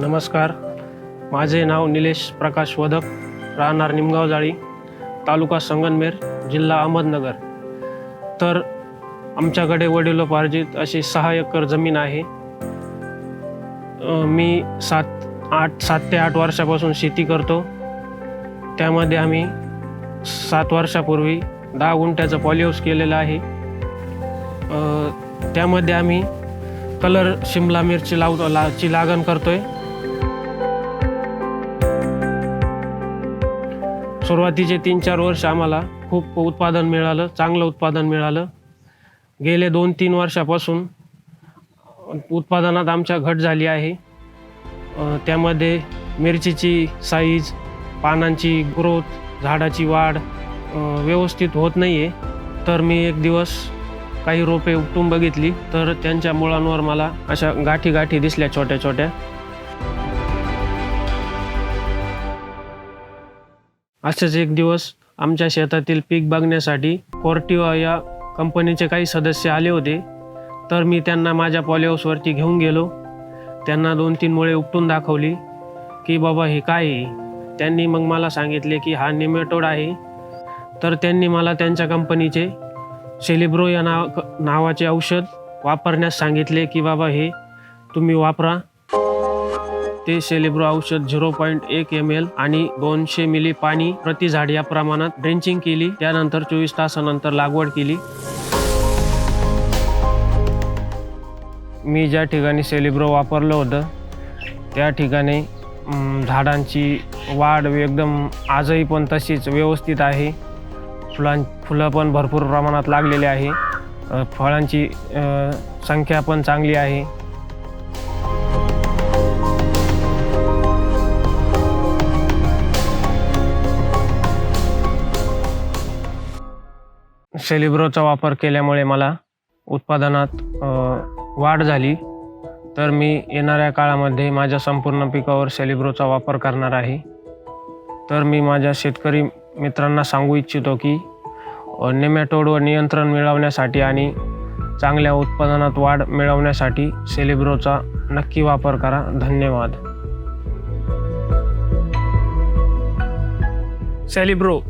नमस्कार. माझे नाव निलेश प्रकाश वदक राहणार निमगाव जाळी तालुका संगनमेर जिल्हा अहमदनगर. तर आमच्याकडे वडिलोपार्जित अशी सहा एकर जमीन आहे. मी सात आठ सात ते आठ वर्षापासून शेती करतो. त्यामध्ये आम्ही सात वर्षापूर्वी दहा गुंठ्याचं पॉलिहाऊस केलेलं आहे. त्यामध्ये आम्ही कलर शिमला मिरची लाव ला ची लागण आहे सुरुवातीचे तीन चार वर्ष आम्हाला खूप उत्पादन मिळालं चांगलं उत्पादन मिळालं. गेले दोन तीन वर्षापासून उत्पादनात आमच्या घट झाली आहे. त्यामध्ये मिरचीची साईज पानांची ग्रोथ झाडाची वाढ व्यवस्थित होत नाही आहे तर मी एक दिवस काही रोपे उपटून बघितली. तर त्यांच्या मुळांवर मला अशा गाठी गाठी दिसल्या छोट्या छोट्या असेच एक दिवस आमच्या शेतातील पीक बघण्यासाठी कोर्टिवा या कंपनीचे काही सदस्य आले होते. तर मी त्यांना माझ्या पॉलिहाऊसवरती घेऊन गेलो. त्यांना दोन तीन मुळे उपटून दाखवली की बाबा हे काय आहे? त्यांनी मग मला सांगितले की हा निमेटोड आहे. तर त्यांनी मला त्यांच्या कंपनीचे सेलिब्रो या नाव नावाचे औषध वापरण्यास सांगितले की बाबा हे तुम्ही वापरा. ते सेलिब्रो औषध झिरो पॉईंट एक एम एल आणि दोनशे मिली पाणी प्रति झाड या प्रमाणात ड्रेंचिंग केली. त्यानंतर चोवीस तासानंतर लागवड केली. मी ज्या ठिकाणी सेलिब्रो वापरलं होतं त्या ठिकाणी झाडांची वाढ एकदम आजही पण तशीच व्यवस्थित आहे. फुलां फुलं पण भरपूर प्रमाणात लागलेले आहे. फळांची संख्या पण चांगली आहे. सेलिब्रोचा वापर केल्यामुळे मला उत्पादनात वाढ झाली. तर मी येणाऱ्या काळामध्ये माझ्या संपूर्ण पिकावर सेलिब्रोचा वापर करणार आहे. तर मी माझ्या शेतकरी मित्रांना सांगू इच्छितो की नेमॅटोडवर नियंत्रण मिळवण्यासाठी आणि चांगल्या उत्पादनात वाढ मिळवण्यासाठी सेलिब्रोचा नक्की वापर करा. धन्यवाद. सेलिब्रो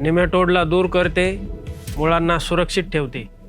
निमेटोडला दूर करते. मुळांना सुरक्षित ठेवते.